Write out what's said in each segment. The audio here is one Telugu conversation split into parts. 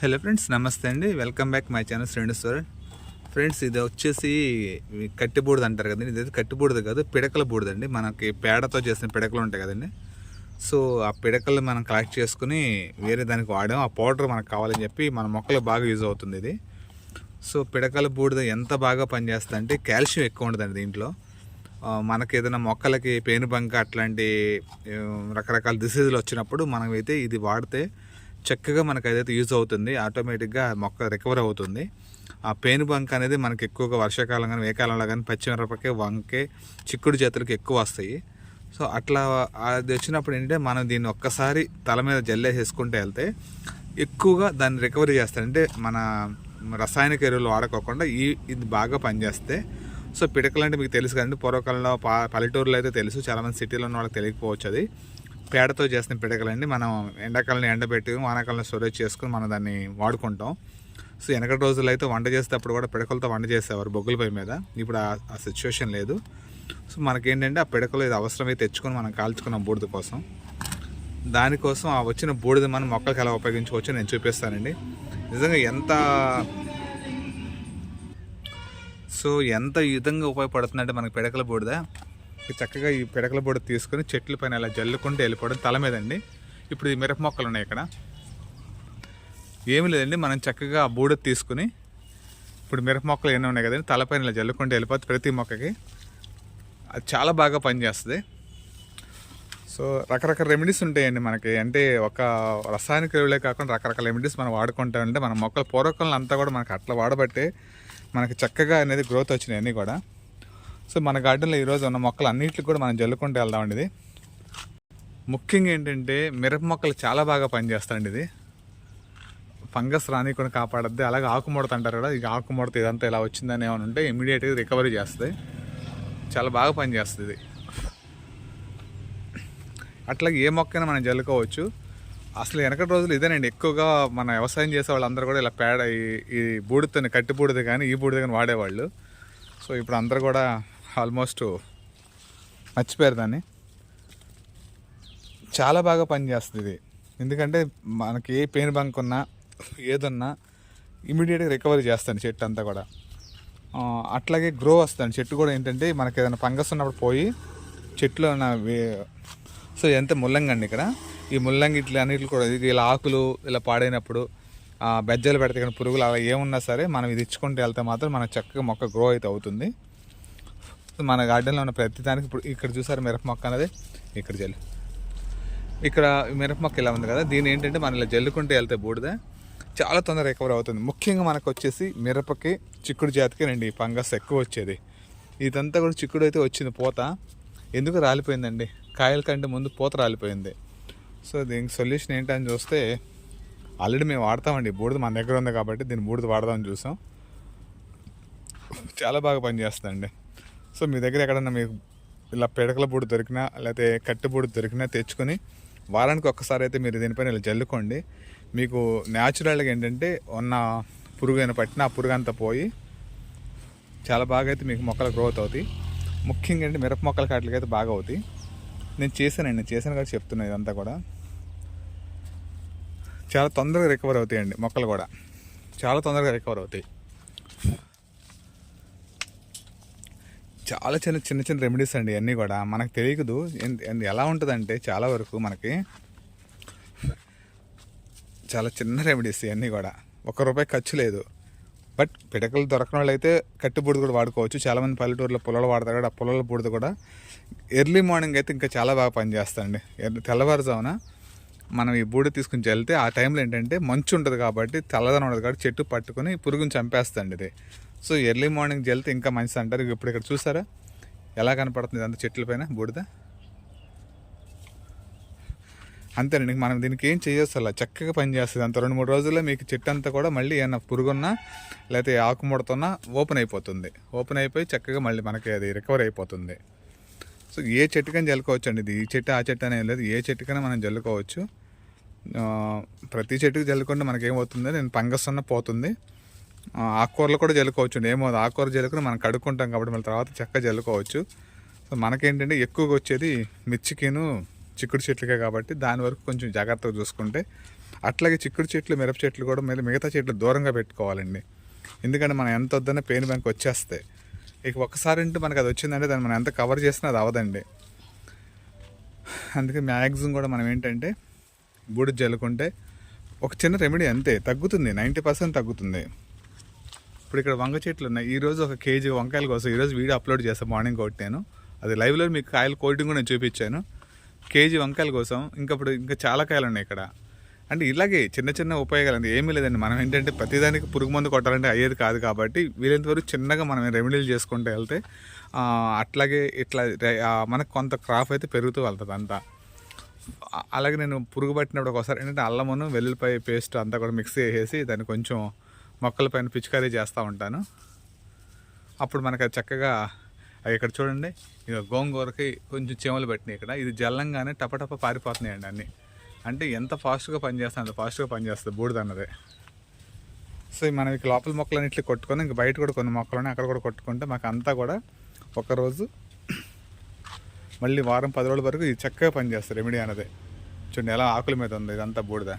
హలో ఫ్రెండ్స్ నమస్తే అండి. వెల్కమ్ బ్యాక్ మై ఛానల్ శ్రేణు ఫ్రెండ్స్ ఇది వచ్చేసి కట్టి బూడిద అంటారు కదండి. ఇది కట్టి బూడిద కాదు పిడకల బూడిద అండి మనకి పేడతో చేసిన పిడకలు ఉంటాయి కదండి. సో ఆ పిడకలు మనం కలెక్ట్ చేసుకుని వేరే దానికి వాడాం. ఆ పౌడర్ మనకు కావాలని చెప్పి మన మొక్కలు బాగా యూజ్ అవుతుంది ఇది. సో పిడకల బూడిద ఎంత బాగా పనిచేస్తుంది అంటే కాల్షియం ఎక్కువ ఉంటుందండి దీంట్లో. మనకి ఏదైనా మొక్కలకి పేనుబంక అట్లాంటి రకరకాల డిసీజులు వచ్చినప్పుడు మనమైతే ఇది వాడితే చక్కగా మనకు ఏదైతే యూజ్ అవుతుంది ఆటోమేటిక్గా మొక్క రికవర్ అవుతుంది. ఆ పేను బంక్ అనేది మనకి ఎక్కువగా వర్షాకాలం కానీ ఏ కాలంలో కానీ పచ్చిమిరపకాయ వంకే చిక్కుడు చేతులకు ఎక్కువ వస్తాయి. సో అట్లా అది వచ్చినప్పుడు ఏంటంటే మనం దీన్ని ఒక్కసారి తల మీద జల్లేసేసుకుంటే వెళ్తే ఎక్కువగా దాన్ని రికవరీ చేస్తారు. అంటే మన రసాయనిక ఎరువులు వాడుకోకుండా ఈ ఇది బాగా పనిచేస్తే సో పిడకలు అంటే మీకు తెలుసు కదండి పూర్వకాలంలో పా పల్లెటూరులో అయితే తెలుసు చాలామంది సిటీలో ఉన్న వాళ్ళకి తెలియకపోవచ్చు అది. పేడతో చేసిన పిడకలండి. మనం ఎండాకాలం ఎండబెట్టి వానాకాలంలో స్టోరేజ్ చేసుకుని మనం దాన్ని వాడుకుంటాం. సో వెనకటి రోజుల్లో అయితే వంట చేసేటప్పుడు కూడా పిడకలతో వంట చేసేవారు బొగ్గుల మీద. ఇప్పుడు ఆ- సిచ్యువేషన్ లేదు. సో మనకేంటంటే ఆ పిడకలు ఇది అవసరమైతే తెచ్చుకొని మనం కాల్చుకున్నాం బూడిద కోసం. దానికోసం ఆ వచ్చిన బూడిద మనం మొక్కలకు ఎలా ఉపయోగించుకోవచ్చో నేను చూపిస్తానండి. నిజంగా ఎంత సో ఎంత విధంగా ఉపయోగపడుతుందంటే మనకి పిడకల బూడిద. చక్కగా ఈ పిడకల బూడిద తీసుకొని చెట్ల పైన ఇలా జల్లుకుంటూ వెళ్ళిపోవడం తల మీదండి. ఇప్పుడు ఈ మిరప మొక్కలు ఉన్నాయి ఇక్కడ. ఏమి లేదండి మనం చక్కగా ఆ బూడిద తీసుకుని ఇప్పుడు మిరప మొక్కలు ఎన్నో ఉన్నాయి కదండి తలపైన ఇలా జల్లుకుంటూ వెళ్ళిపోతే ప్రతి మొక్కకి అది చాలా బాగా పనిచేస్తుంది. సో రకరకాల రెమెడీస్ ఉంటాయండి మనకి. అంటే ఒక రసాయనిక ఎరువులే కాకుండా రకరకాల రెమెడీస్ మనం వాడుకుంటా ఉంటే మన మొక్కల పూర్వకాలం అంతా కూడా మనకి అట్లా వాడబట్టే మనకి చక్కగా అనేది గ్రోత్ వచ్చినాయి అన్నీ కూడా. సో మన గార్డెన్లో ఈరోజు ఉన్న మొక్కలు అన్నిటికి కూడా మనం జల్లుకుంటూ వెళ్దామండి ఇది. ముఖ్యంగా ఏంటంటే మిరప మొక్కలు చాలా బాగా పనిచేస్తాయండి ఇది. ఫంగస్ రానికుండా కాపాడద్ది. అలాగే ఆకుముడత అంటారు కదా ఈ ఆకుముడత ఇదంతా ఇలా వచ్చిందని ఏమైనా ఉంటే ఇమీడియట్గా రికవరీ చేస్తుంది. చాలా బాగా పనిచేస్తుంది ఇది. అట్లాగే ఏ మొక్కైనా మనం జల్లుకోవచ్చు. అసలు వెనకటి రోజులు ఇదేనండి ఎక్కువగా మన వ్యవసాయం చేసే వాళ్ళందరూ కూడా ఇలా పేడ ఈ ఈ బూడిదని కట్టి బూడిద కానీ ఈ బూడిద కానీ వాడేవాళ్ళు. సో ఇప్పుడు అందరూ కూడా ఆల్మోస్ట్ మర్చిపోయారు దాన్ని. చాలా బాగా పనిచేస్తుంది ఇది. ఎందుకంటే మనకి ఏ పెయిన్ బంక్ ఉన్నా ఏదున్నా ఇమీడియట్గా రికవరీ చేస్తాను చెట్టు అంతా కూడా. అట్లాగే గ్రో వస్తుంది చెట్టు కూడా ఏంటంటే మనకి ఏదైనా ఫంగస్ ఉన్నప్పుడు పోయి చెట్లు ఉన్న సో ఎంత ముల్లంగి అండి ఇక్కడ. ఈ ముల్లంగి ఇట్లా అన్నిట్లు కూడా ఇది ఇలా ఆకులు ఇలా పాడైనప్పుడు ఆ, బెజ్జలు పెడితే కానీ పురుగులు అలా ఏమున్నా సరే మనం ఇది ఇచ్చుకుంటూ వెళ్తే మాత్రం మనకు చక్కగా మొక్క గ్రో అయితే అవుతుంది. మన గార్డెన్లో ఉన్న ప్రతి దానికి ఇప్పుడు ఇక్కడ చూసారు మిరప మొక్క అనేది? ఇక్కడ జల్లు. ఇక్కడ మిరప మొక్క ఇలా ఉంది కదా దీని ఏంటంటే మనం ఇలా జల్లుకుంటూ వెళ్తే బూడిద చాలా తొందరగా రికవర్ అవుతుంది. ముఖ్యంగా మనకు వచ్చేసి మిరపకి చిక్కుడు జాతికి రండి ఈ ఫంగస్ ఎక్కువ వచ్చేది. ఇదంతా కూడా చిక్కుడు అయితే వచ్చింది పూత. ఎందుకు రాలిపోయిందండి? కాయల కంటే ముందు పూత రాలిపోయింది. సో దీనికి సొల్యూషన్ ఏంటని చూస్తే ఆల్రెడీ మేము వాడతామండి. బూడిద మన దగ్గర ఉంది కాబట్టి దీన్ని బూడిద వాడదామని చూసాం. చాలా బాగా పనిచేస్తుందండి. సో మీ దగ్గర ఎక్కడన్నా మీకు ఇలా పిడకల బూడి దొరికినా లేకపోతే కట్టె పొడి దొరికినా తెచ్చుకొని వారానికి ఒక్కసారి అయితే మీరు దీనిపైన ఇలా జల్లుకోండి. మీకు న్యాచురల్గా ఏంటంటే ఉన్న పురుగు అయిన పట్టిన ఆ పురుగు అంతా పోయి చాలా బాగా అయితే మీకు మొక్కలు గ్రోత్ అవుతాయి. ముఖ్యంగా అంటే మిరప మొక్కల కాట్లకి అయితే బాగా అవుతాయి. నేను చేశానండి నేను చేశాను కాబట్టి చెప్తున్నాను ఇదంతా కూడా. చాలా తొందరగా రికవర్ అవుతాయండి మొక్కలు కూడా. చాలా తొందరగా రికవర్ అవుతాయి. చాలా చిన్న చిన్న చిన్న రెమెడీస్ అండి అన్నీ కూడా. మనకు తెలియదు ఎలా ఉంటుందంటే చాలా వరకు మనకి చాలా చిన్న రెమెడీస్ ఇవన్నీ కూడా. ఒక్క రూపాయి ఖర్చు లేదు. బట్ పిడకలు దొరకని వాళ్ళు అయితే కట్టి బూడిద కూడా వాడుకోవచ్చు. చాలామంది పల్లెటూరులో పొలాలు వాడతారు కూడా ఆ పొలాల బూడిద కూడా ఎర్లీ మార్నింగ్ అయితే ఇంకా చాలా బాగా పనిచేస్తుంది ఎర్లీ తెల్లవారుజామున మనం ఈ బూడిద తీసుకుని వెళ్తే ఆ టైంలో ఏంటంటే మంచు ఉంటుంది కాబట్టి తెల్లదనం ఉండదు కాబట్టి చెట్టు పట్టుకొని పురుగుని చంపేస్తుంది ఇది. సో ఎర్లీ మార్నింగ్ జల్తే ఇంకా మంచిది అంటారు ఇప్పుడు ఇక్కడ చూసారా? ఎలా కనపడుతుంది అంత చెట్ల పైన? బూడిద? అంతేనండి మనం దీనికి ఏం చేయొచ్చు చక్కగా పనిచేస్తుంది అంత రెండు మూడు రోజుల్లో మీకు చెట్టు అంతా కూడా మళ్ళీ ఏమైనా పురుగున్నా లేకపోతే ఆకుముడతున్నా ఓపెన్ అయిపోతుంది. ఓపెన్ అయిపోయి చక్కగా మళ్ళీ మనకి అది రికవర్ అయిపోతుంది. సో ఏ చెట్టుకైనా జల్లుకోవచ్చు అండి ఇది. ఈ చెట్టు ఆ చెట్టు అనేది లేదు. ఏ చెట్టుకైనా మనం జల్లుకోవచ్చు. ప్రతి చెట్టుకి జల్లుకుంటే మనకేమవుతుంది? నేను ఫంగస్ ఉన్న పోతుంది. ఆకుకూరలు కూడా జల్లుకోవచ్చు. ఏమో ఆకుకూర జల్లుకుని మనం కడుక్కుంటాం కాబట్టి మళ్ళీ తర్వాత చక్కగా జల్లుకోవచ్చు. సో మనకేంటంటే ఎక్కువగా వచ్చేది మిర్చికిను చిక్కుడు చెట్లకే కాబట్టి దాని వరకు కొంచెం జాగ్రత్తగా చూసుకుంటే. అట్లాగే చిక్కుడు చెట్లు మిరప చెట్లు కూడా మళ్ళీ మిగతా చెట్లు దూరంగా పెట్టుకోవాలండి. ఎందుకంటే మనం ఎంత వద్దనే పెయిన్ బ్యాంక్ వచ్చేస్తాయి. ఇక ఒక్కసారి అంటే మనకు అది వచ్చిందంటే దాన్ని మనం ఎంత కవర్ చేసినా అది అవదండి అందుకే మ్యాక్సిమం కూడా మనం ఏంటంటే బూడిద జల్లుకుంటే ఒక చిన్న రెమెడీ అంతే. తగ్గుతుంది. నైంటీ పర్సెంట్ తగ్గుతుంది. ఇప్పుడు ఇక్కడ వంగ చెట్లు ఉన్నాయి. ఈరోజు ఒక కేజీ వంకాయల కోసం ఈరోజు వీడియో అప్లోడ్ చేస్తాను మార్నింగ్ కొట్టాను అది లైవ్లో మీకు కాయలు కోటింగ్ కూడా నేను చూపించాను. కేజీ వంకాయల కోసం. ఇంకా ఇప్పుడు ఇంకా చాలా కాయలు ఉన్నాయి ఇక్కడ. అంటే ఇలాగే చిన్న చిన్న ఉపయోగాలు అంటే ఏమీ లేదండి. మనం ఏంటంటే ప్రతిదానికి పురుగు మందు కొట్టాలంటే అయ్యేది కాదు కాబట్టి వీలైనంత వరకు చిన్నగా మనం రెమెడీలు చేసుకుంటూ వెళ్తే అట్లాగే ఇట్లా మనకు కొంత క్రాప్ అయితే పెరుగుతూ వెళ్తుంది అంతా. అలాగే నేను పురుగు పట్టినప్పుడు ఒకసారి ఏంటంటే అల్లమును వెల్లుల్లిపాయ పేస్ట్ అంతా కూడా మిక్స్ చేసేసి దాన్ని కొంచెం మొక్కల పైన పిచికారీ చేస్తూ ఉంటాను. అప్పుడు మనకు అది చక్కగా అవి ఇక్కడ చూడండి ఇక గోంగూరకి కొంచెం చెమలు పెట్టినాయి ఇక్కడ. ఇది జల్లంగానే టపటప పారిపోతున్నాయండి అన్నీ. అంటే ఎంత ఫాస్ట్గా పనిచేస్తుంది అంత ఫాస్ట్గా పనిచేస్తుంది బూడిద అన్నది. సో మనం ఇక లోపల మొక్కలన్నింటినీ కొట్టుకొని ఇంక బయట కూడా కొన్ని మొక్కలు ఉన్నాయి అక్కడ కూడా కొట్టుకుంటే మాకు అంతా కూడా ఒకరోజు మళ్ళీ వారం పది రోజుల వరకు ఇది చక్కగా పనిచేస్తుంది రెమెడీ అన్నది. చూడండి ఎలా ఆకుల మీద ఉంది ఇదంతా బూడిద.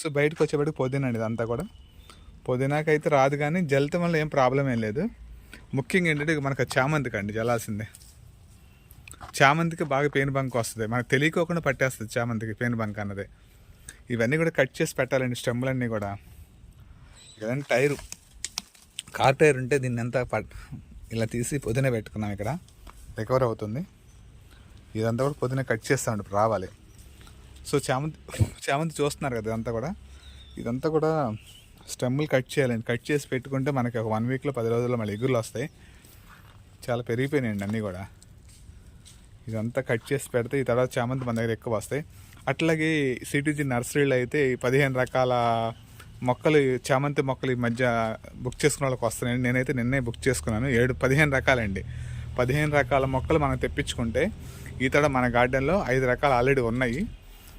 సో బయటకు వచ్చేప్పటికి పుదీనా అండి ఇదంతా కూడా. పుదీనాకైతే రాదు కానీ జల్తే వల్ల ఏం ప్రాబ్లం ఏం లేదు. ముఖ్యంగా ఏంటంటే మనకు చామంతికి అండి జలాల్సిందే చామంతికి బాగా పెయిన్ బంక్ వస్తుంది. మనకు తెలియకోకుండా పట్టేస్తుంది చామంతికి పెయిన్ బంక్ అన్నది. ఇవన్నీ కూడా కట్ చేసి పెట్టాలండి స్టెమ్లన్నీ కూడా. ఇదంతా టైరు. కార్ టైర్ ఉంటే దీన్ని ఎంత ఇలా తీసి పొదిన పెట్టుకున్నాం ఇక్కడ. రికవర్ అవుతుంది. ఇదంతా కూడా పొద్దున కట్ చేస్తాం ఇప్పుడు రావాలి. సో చామంతి చామంతి చూస్తున్నారు కదా ఇదంతా కూడా. ఇదంతా కూడా స్టెమ్లు కట్ చేయాలండి కట్ చేసి పెట్టుకుంటే మనకి ఒక వన్ వీక్లో పది రోజుల్లో మళ్ళీ ఎగురులు వస్తాయి. చాలా పెరిగిపోయినాయండి అన్నీ కూడా. ఇదంతా కట్ చేసి పెడితే ఈ తర్వాత చామంతి మన దగ్గర ఎక్కువ వస్తాయి. అట్లాగే సిటీజీ నర్సరీలో అయితే పదిహేను రకాల మొక్కలు చామంతి మొక్కలు ఈ మధ్య బుక్ చేసుకున్న వాళ్ళకి వస్తున్నాయండి. నేనైతే నిన్నే బుక్ చేసుకున్నాను. ఏడు పదిహేను రకాలండి. పదిహేను రకాల మొక్కలు మనం తెప్పించుకుంటే ఈ తడ మన గార్డెన్లో ఐదు రకాలు ఆల్రెడీ ఉన్నాయి.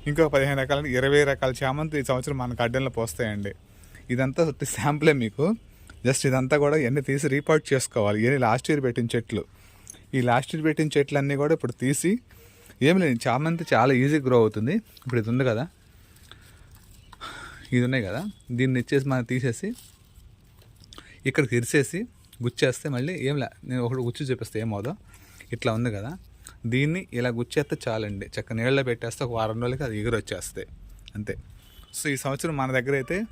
ఇంకో పదిహేను రకాల ఇరవై రకాల చామంతి ఈ సంవత్సరం మన గార్డెన్లో పోస్తాయండి. ఇదంతా శాంపులే మీకు. జస్ట్ ఇదంతా కూడా ఎన్ని తీసి రీపార్ట్ చేసుకోవాలి. ఇవన్నీ లాస్ట్ ఇయర్ పెట్టిన చెట్లు. ఈ లాస్ట్ ఇయర్ పెట్టిన చెట్లన్నీ కూడా ఇప్పుడు తీసి ఏం లేదు చామంతి చాలా ఈజీ గ్రో అవుతుంది. ఇప్పుడు ఇది ఉంది కదా. ఇది ఉన్నాయి కదా. దీన్ని ఇచ్చేసి మనం తీసేసి ఇక్కడికి ఇరిసేసి గుచ్చేస్తే మళ్ళీ ఏం లే నేను ఒకటి గుచ్చి చూపిస్తే ఏమవుదో ఇట్లా ఉంది కదా. దీన్ని ఇలా గుచ్చేస్తే చాలండి. చక్క నీళ్ళలో పెట్టేస్తే ఒక వారం రోజులకి అది ఎగురు వచ్చేస్తాయి అంతే. సో ఈ సంవత్సరం మన దగ్గర అయితే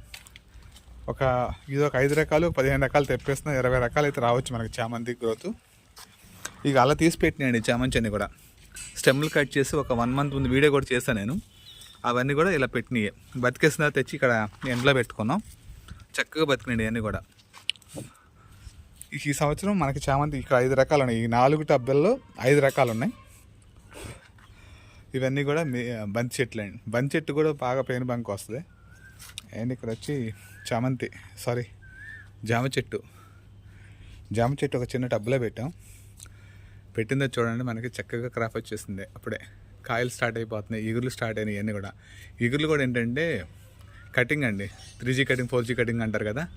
ఒక ఇది ఒక ఐదు రకాలు పదిహేను రకాలు తెప్పేస్తున్నా ఇరవై రకాలు అయితే రావచ్చు మనకి చామంతి గ్రోత్. ఇక అలా తీసి పెట్టినాయండి చామంతి అన్ని కూడా. స్టెమ్లు కట్ చేసి ఒక వన్ మంత్ ముందు వీడియో కూడా చేశాను నేను. అవన్నీ కూడా ఇలా పెట్టినాయి. బతికేసిన తెచ్చి ఇక్కడ ఎండలో పెట్టుకున్నాం. చక్కగా బతికినాయి అన్నీ కూడా. ఈ సంవత్సరం మనకి చామంతి ఇక్కడ ఐదు రకాలు ఉన్నాయి. ఈ నాలుగు టబ్బల్లో ఐదు రకాలు ఉన్నాయి. ఇవన్నీ కూడా మీ బంతి చెట్లు. అండి బంతి చెట్టు కూడా బాగా పేను బంక్ వస్తుంది. అండ్ ఇక్కడ వచ్చి చామంతి సారీ జామ చెట్టు. జామ చెట్టు ఒక చిన్న టబ్లో పెట్టాం. పెట్టిందో చూడండి మనకి చక్కగా క్రాప్ వచ్చేసింది. అప్పుడే కాయలు స్టార్ట్ అయిపోతున్నాయి ఈగుర్లు స్టార్ట్ అయినాయి ఇవన్నీ కూడా. ఈగులు కూడా ఏంటంటే కటింగ్ అండి. Three G cutting four G cutting అంటారు కదా.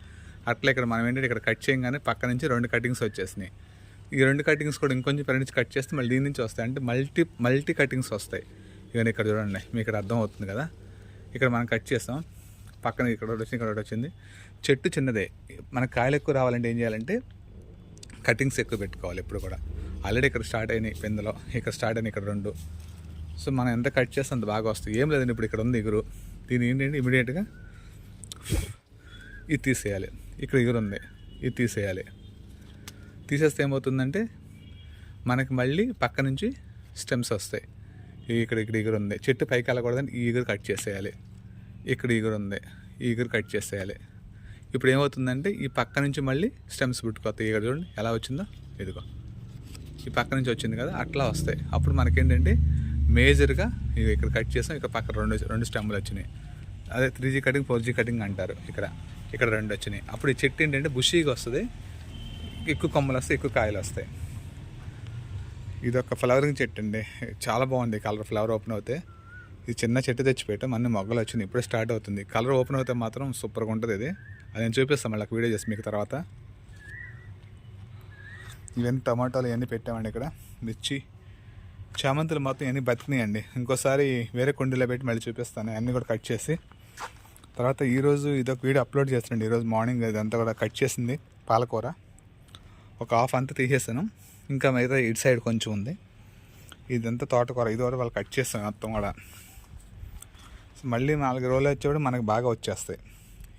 అట్లా ఇక్కడ మనం ఏంటంటే ఇక్కడ కట్ చేయగానే పక్క నుంచి రెండు కటింగ్స్ వచ్చేసినాయి. ఈ రెండు కటింగ్స్ కూడా ఇంకొంచెం పైన నుంచి కట్ చేస్తే మళ్ళీ దీని నుంచి వస్తాయి. అంటే మల్టీ మల్టీ కటింగ్స్ వస్తాయి. ఇవన్నీ ఇక్కడ చూడండి మీకు ఇక్కడ అర్థం అవుతుంది కదా? ఇక్కడ మనం కట్ చేస్తాం. పక్కన ఇక్కడ ఒకటి వచ్చింది ఇక్కడ ఒకటి వచ్చింది. చెట్టు చిన్నదే. మనకు కాయలు ఎక్కువ రావాలంటే ఏం చేయాలంటే కటింగ్స్ ఎక్కువ పెట్టుకోవాలి ఎప్పుడు కూడా. ఆల్రెడీ ఇక్కడ స్టార్ట్ అయినాయి పెందులో. ఇక్కడ స్టార్ట్ అయినాయి ఇక్కడ రెండు. సో మనం ఎంత కట్ చేస్తే అంత బాగా వస్తుంది ఏం లేదండి ఇప్పుడు ఇక్కడ ఉంది ఎగురు దీని ఏంటంటే ఇమీడియట్గా ఇది తీసేయాలి. ఇక్కడ ఎగురుంది ఇది తీసేయాలి. తీసేస్తే ఏమవుతుందంటే మనకి మళ్ళీ పక్క నుంచి స్టెమ్స్ వస్తాయి. ఇక్కడ ఇక్కడ ఎగురు ఉంది. చెట్టు పైకి వెళ్ళకూడదని ఈ ఎగురు కట్ చేసేయాలి. ఇక్కడ ఎగురు ఉంది. ఈ ఎగురు కట్ చేసేయాలి. ఇప్పుడు ఏమవుతుందంటే ఈ పక్క నుంచి మళ్ళీ స్టెమ్స్ పుట్టుకొస్తాయి. ఇక్కడ చూడండి ఎలా వచ్చిందో? ఇదిగో. ఈ పక్క నుంచి వచ్చింది కదా అట్లా వస్తాయి. అప్పుడు మనకేంటంటే మేజర్గా ఇక్కడ కట్ చేసాం. ఇక్కడ పక్క రెండు రెండు స్టెమ్లు వచ్చినాయి. అదే three G cutting four G cutting అంటారు ఇక్కడ. ఇక్కడ రెండు వచ్చినాయి. అప్పుడు ఈ చెట్టు ఏంటంటే బుషీగా వస్తుంది. ఎక్కువ కొమ్మలు వస్తాయి ఎక్కువ కాయలు వస్తాయి. ఇది ఒక ఫ్లవరింగ్ చెట్టు అండి. చాలా బాగుంది. కలర్ ఫ్లవర్ ఓపెన్ అవుతే. ఇది చిన్న చెట్టు తెచ్చి అన్ని మొగ్గలు వచ్చింది ఇప్పుడే స్టార్ట్ అవుతుంది. కలర్ ఓపెన్ అవుతే మాత్రం సూపర్గా ఉంటుంది ఇది. అది నేను చూపిస్తాను మళ్ళీ వీడియో చేసి మీకు తర్వాత. ఇవన్నీ టమాటాలు ఇవన్నీ పెట్టామండి ఇక్కడ. మిర్చి. చామంతులు మొత్తం ఇవన్నీ బతికినాయండి. ఇంకోసారి వేరే కుండీలో పెట్టి మళ్ళీ చూపిస్తాను. అన్నీ కూడా కట్ చేసి. తర్వాత ఈరోజు ఇదొక వీడియో అప్లోడ్ చేస్తానండి ఈరోజు మార్నింగ్ ఇదంతా కూడా కట్ చేసింది పాలకూర. ఒక హాఫ్ అంతా తీసేసాను. ఇంకా మిగతా ఇటు సైడ్ కొంచెం ఉంది. ఇదంతా తోటకూర. ఇది కూడా వాళ్ళు కట్ చేస్తాం మొత్తం కూడా. సో మళ్ళీ నాలుగు రోజులు వచ్చేవాడు మనకు బాగా వచ్చేస్తాయి.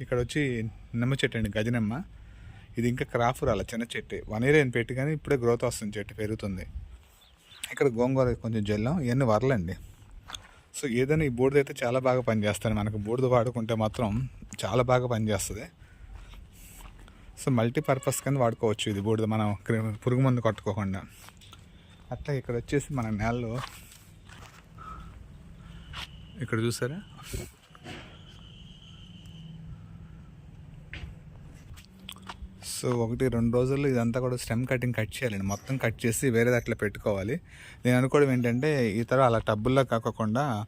ఇక్కడ వచ్చి నిమ్మ చెట్టు అండి గజనిమ్మ. ఇది ఇంకా క్రాఫ్ రాల చిన్న చెట్టు. వన్ ఇయర్ ఏం పెట్టి కానీ ఇప్పుడే గ్రోత్ వస్తుంది చెట్టు పెరుగుతుంది. ఇక్కడ గోంగూర కొంచెం జల్లం ఇవన్నీ వరలండి. సో ఏదైనా ఈ బూడిద అయితే చాలా బాగా పనిచేస్తుంది మనకు బూడిద వాడుకుంటే మాత్రం చాలా బాగా పనిచేస్తుంది. సో మల్టీపర్పస్ కింద వాడుకోవచ్చు ఇది బూడిద మనం పురుగు మందు కొట్టుకోకుండా. అట్లా ఇక్కడ వచ్చేసి మన నేలలో ఇక్కడ చూసారా? సో ఒకటి రెండు రోజుల్లో ఇదంతా కూడా స్టెమ్ కటింగ్ కట్ చేయాలండి. మొత్తం కట్ చేసి వేరేది అట్లా పెట్టుకోవాలి. నేను అనుకోవడం ఏంటంటే ఈ అలా టబ్బుల్లో కాకుండా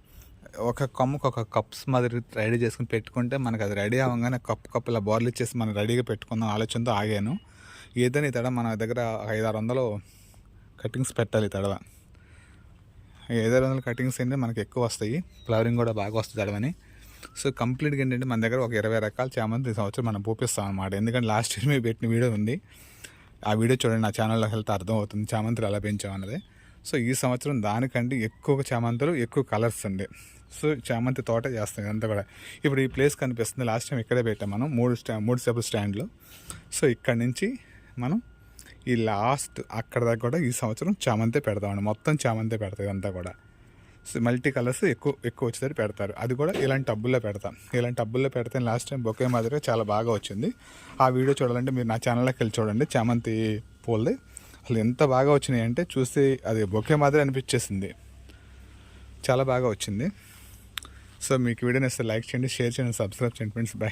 ఒక కొమ్మకు ఒక కప్స్ మాదిరి రెడీ చేసుకుని పెట్టుకుంటే మనకు అది రెడీ అవ్వగానే కప్పు కప్పు బోర్లు ఇచ్చేసి మనం రెడీగా పెట్టుకుందాం ఆలోచనతో ఆగాను. ఈతని తడ మన దగ్గర ఐదు ఆరు వందలు కటింగ్స్ పెట్టాలి తడవ ఐదు ఆరు వందల కటింగ్స్ ఏంటంటే మనకి ఎక్కువ వస్తాయి. ఫ్లవరింగ్ కూడా బాగా వస్తుంది తడవని సో కంప్లీట్గా ఏంటంటే మన దగ్గర ఒక ఇరవై రకాల చామంతి సంవత్సరం మనం పూపిస్తాం అనమాట ఎందుకంటే లాస్ట్ ఇయర్ మేము పెట్టిన వీడియో ఉంది. ఆ వీడియో చూడండి నా ఛానల్లో వెళ్తే అర్థం అవుతుంది చామంతులు ఎలా పెంచామన్నది సో ఈ సంవత్సరం దానికంటే ఎక్కువ చామంతులు ఎక్కువ కలర్స్ అండి సో చామంతి తోట చేస్తాం ఇదంతా కూడా. ఇప్పుడు ఈ ప్లేస్ కనిపిస్తుంది లాస్ట్ టైం ఇక్కడే పెట్టాం మనం మూడు స్టా మూడు స్టెప్ స్టాండ్లు సో ఇక్కడ నుంచి మనం ఈ లాస్ట్ అక్కడ దాకా కూడా ఈ సంవత్సరం చామంతే పెడతామండి మొత్తం చామంతే పెడతాం ఇదంతా కూడా. మల్టీ కలర్స్ ఎక్కువ ఎక్కువ వచ్చేసరికి పెడతారు. అది కూడా ఇలాంటి టబ్బుల్లో పెడతాం. ఇలాంటి టబ్బుల్లో పెడితే లాస్ట్ టైం బొకే మాదిరిగా చాలా బాగా వచ్చింది. ఆ వీడియో చూడాలంటే మీరు నా ఛానల్లోకి వెళ్ళి చూడండి. చామంతి పూలది. అసలు ఎంత బాగా వచ్చినాయి అంటే అది బొకే మాదిరి అనిపించేసింది. చాలా బాగా వచ్చింది. సో మీకు వీడియో నచ్చితే లైక్ చేయండి షేర్ చేయండి సబ్స్క్రైబ్ చేయండి ఫ్రెండ్స్. బాయ్.